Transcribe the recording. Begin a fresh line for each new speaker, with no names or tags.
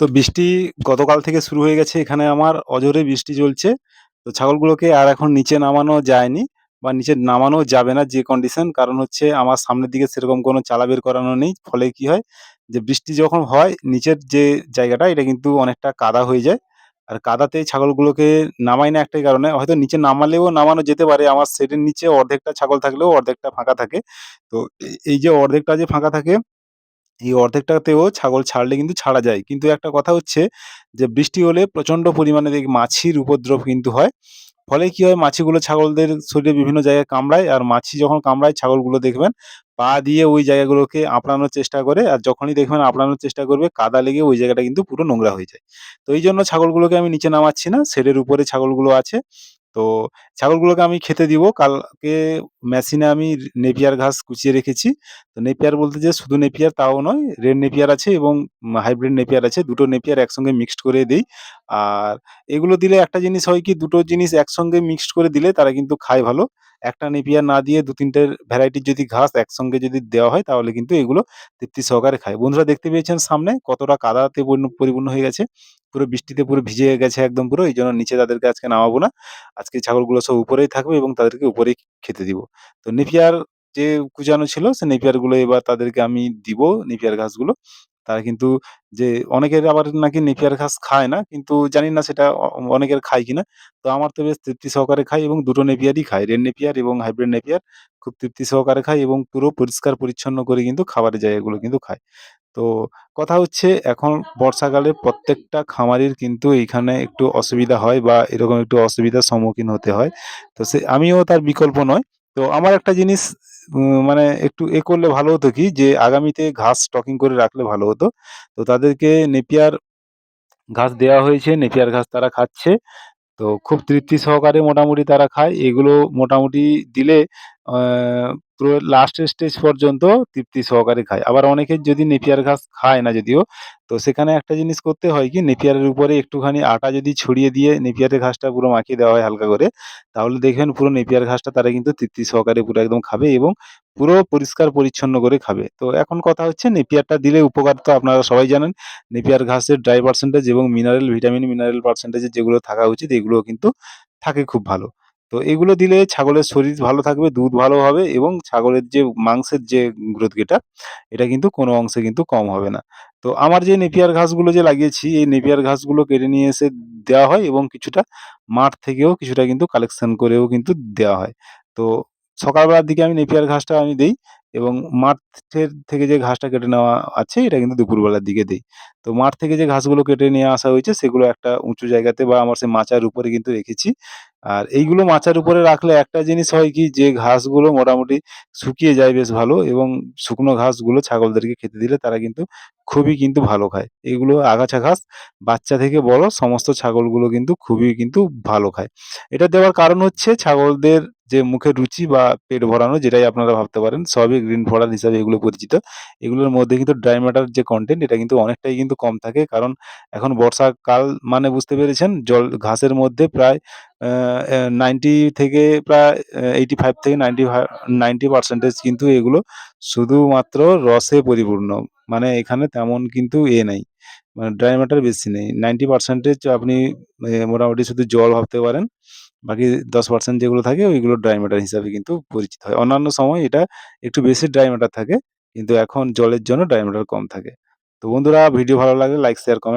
তো বৃষ্টি গতকাল থেকে শুরু হয়ে গেছে, এখানে আমার অজোরে বৃষ্টি চলছে। তো ছাগলগুলোকে আর এখন নিচে নামানো যায়নি বা নিচে নামানো যাবে না যে কন্ডিশন কারণ হচ্ছে আমার সামনের দিকে সেরকম কোনো চালা বের করানো নেই। ফলে কি হয় যে বৃষ্টি যখন হয়, নিচের যে জায়গাটা, এটা কিন্তু অনেকটা কাদা হয়ে যায়। আর কাদাতে ছাগলগুলোকে নামাই না একটাই কারণে, হয়তো নিচে নামালেও নামানো যেতে পারে। আমার শেডের নিচে অর্ধেকটা ছাগল থাকলেও অর্ধেকটা ফাঁকা থাকে। তো এই- এই যে অর্ধেকটা যে ফাঁকা থাকে এই অর্ধেকটাতেও ছাগল ছাড়লে কিন্তু ছাড়া যায়। কিন্তু একটা কথা হচ্ছে যে, বৃষ্টি হলে প্রচণ্ড পরিমাণে মাছির উপদ্রব কিন্তু হয়। ফলে কি হয় মাছিগুলো ছাগলদের শরীরে বিভিন্ন জায়গায় কামড়ায় আর মাছি যখন কামড়ায়, ছাগলগুলো দেখবেন পা দিয়ে ওই জায়গাগুলোকে আপনানোর চেষ্টা করে আর যখনই দেখবেন আপনানোর চেষ্টা করবে, কাদা লেগে ওই জায়গাটা কিন্তু পুরো নোংরা হয়ে যায়। তো এই জন্য ছাগলগুলোকে আমি নিচে নামাচ্ছি না। শেডের উপরে ছাগলগুলো আছে। তো ছাগলগুলোকে আমি খেতে দিব। কালকে মেশিনে আমি নেপিয়ার ঘাস কুচিয়ে রেখেছি। তো নেপিয়ার বলতে যে শুধু নেপিয়ার তাও নয়, রেড নেপিয়ার আছে এবং হাইব্রিড নেপিয়ার আছে। দুটো নেপিয়ার একসঙ্গে মিক্সড করে দিই আর এগুলো দিলে একটা জিনিস হয় কি দুটো জিনিস একসঙ্গে মিক্সড করে দিলে তারা কিন্তু খায় ভালো। একটা নেপিয়ার না দিয়ে ২-৩ টের ভ্যারাইটির যদি ঘাস একসঙ্গে যদি দেওয়া হয় তাহলে কিন্তু এগুলো তৃপ্তি সহকারে খায়। বন্ধুরা দেখতে পেয়েছেন সামনে কতটা কাদাতে পূর্ণ পরিপূর্ণ হয়ে গেছে। পুরো বৃষ্টিতে পুরো ভিজে গেছে একদম পুরো। এই জন্য নিচে তাদেরকে আজকে নামাবো না। আজকে ছাগলগুলো সব উপরেই থাকবে এবং তাদেরকে উপরেই খেতে দিব। তো নেপিয়ার যে কুচানো ছিল, সে নেপিয়ারগুলো এবার তাদেরকে আমি দিব, নেপিয়ার ঘাসগুলো। তারা কিন্তু যে অনেকের আবার নাকি নেপিয়ার ঘাস খায় না। কিন্তু জানি না সেটা অনেকের খায় কিনা। তো আমার তো বেশ তৃপ্তি সহকারে খাই এবং দুটো নেপিয়ারই খাই। রেড নেপিয়ার এবং হাইব্রিড নেপিয়ার খুব তৃপ্তি সহকারে খাই এবং পুরো পরিষ্কার পরিচ্ছন্ন করে কিন্তু খাবারের জায়গাগুলো কিন্তু খায়। তো কথা হচ্ছে এখন বর্ষাকালে প্রত্যেকটা খামারির কিন্তু এইখানে একটু অসুবিধা হয় বা এরকম একটু অসুবিধার সম্মুখীন হতে হয়। তো সে আমিও তার বিকল্প নয়। তো আমার একটা জিনিস মানে একটু এ করলে ভালো হতো কি যে আগামীতে ঘাস স্টকিং করে রাখলে ভালো হতো। তো তাদেরকে নেপিয়ার ঘাস দেওয়া হয়েছে, নেপিয়ার ঘাস তারা খাচ্ছে। তো খুব তৃপ্তি সহকারে মোটামুটি তারা খায়। এগুলো মোটামুটি দিলে পুরো লাস্টের স্টেজ পর্যন্ত তৃপ্তি সহকারে খায়। আবার অনেকের যদি নেপিয়ার ঘাস খায় না যদিও, তো সেখানে একটা জিনিস করতে হয় কি নেপিয়ারের উপরে একটুখানি আটা যদি ছড়িয়ে দিয়ে নেপিয়ারের ঘাসটা পুরো মাখিয়ে দেওয়া হয় হালকা করে, তাহলে দেখবেন পুরো নেপিয়ার ঘাসটা তারা কিন্তু তৃপ্তি সহকারে পুরো একদম খাবে এবং পুরো পরিষ্কার পরিচ্ছন্ন করে খাবে। তো এখন কথা হচ্ছে নেপিয়ারটা দিলে উপকার তো আপনারা সবাই জানেন। নেপিয়ার ঘাসের ড্রাই পার্সেন্টেজ এবং মিনারেল, ভিটামিন, মিনারেল পার্সেন্টেজ যেগুলো থাকা উচিত এগুলোও কিন্তু থাকে খুব ভালো। তো এগুলো দিলে ছাগলের শরীর ভালো থাকবে, দুধ ভালো হবে এবং ছাগলের যে মাংসের যে গ্রোথ গেটা এটা কিন্তু কোনো অংশে কিন্তু কম হবে না। তো আমার যে নেপিয়ার ঘাসগুলো যে লাগিয়েছি, এই নেপিয়ার ঘাসগুলো কেটে নিয়ে এসে দেওয়া হয় এবং কিছুটা মাঠ থেকেও কিছুটা কিন্তু কালেকশন করেও কিন্তু দেওয়া হয়। তো সকালবেলার দিকে আমি নেপিয়ার ঘাসটা আমি দেই এবং মাঠের থেকে যে ঘাসটা কেটে নেওয়া আছে এটা কিন্তু দুপুরবেলার দিকে দেই। তো মাঠ থেকে যে ঘাসগুলো কেটে নিয়ে আসা হয়েছে, সেগুলো একটা উঁচু জায়গাতে বা আমার সেই মাচার উপরে কিন্তু রেখেছি। আর এইগুলো মাচার উপরে রাখলে একটা জিনিস হয় কি, যে ঘাসগুলো মোটামুটি শুকিয়ে যায় বেশ ভালো এবং শুকনো ঘাসগুলো ছাগলদেরকে খেতে দিলে তারা কিন্তু খুবই কিন্তু ভালো খায়। এগুলো আগাছা ঘাস, বাচ্চা থেকে বড় সমস্ত ছাগলগুলো কিন্তু খুবই কিন্তু ভালো খায়। এটা দেওয়ার কারণ হচ্ছে ছাগলদের যে মুখের রুচি বা পেট ভরানো যেটাই আপনারা ভাবতে পারেন, সবই গ্রিন ফডার হিসাবে এগুলো পরিচিত। এগুলোর মধ্যে কিন্তু ড্রাই ম্যাটার যে কনটেন্ট এটা কিন্তু অনেকটাই কিন্তু কম থাকে। কারণ এখন বর্ষাকাল মানে বুঝতে পেরেছেন জল, ঘাসের মধ্যে প্রায় নাইনটি থেকে প্রায় এইটি ফাইভ থেকে নাইনটি নাইনটি পার্সেন্টেজ কিন্তু এগুলো শুধুমাত্র রসে পরিপূর্ণ। মানে এখানে তেমন কিন্তু এ নেই। মানে ড্রাই ম্যাটার বেশি নেই। 90% আপনি মোটামুটি শুধু জল ভাবতে পারেন। বাকি 10% যেগুলো থাকে ওইগুলো ড্রাই ম্যাটার হিসাবে কিন্তু পরিচিত হয়। অন্যান্য সময় এটা একটু বেশি ড্রাই ম্যাটার থাকে। কিন্তু এখন জলের জন্য ড্রাই ম্যাটার কম থাকে। তো বন্ধুরা ভিডিও ভালো লাগলে লাইক, শেয়ার, কমেন্ট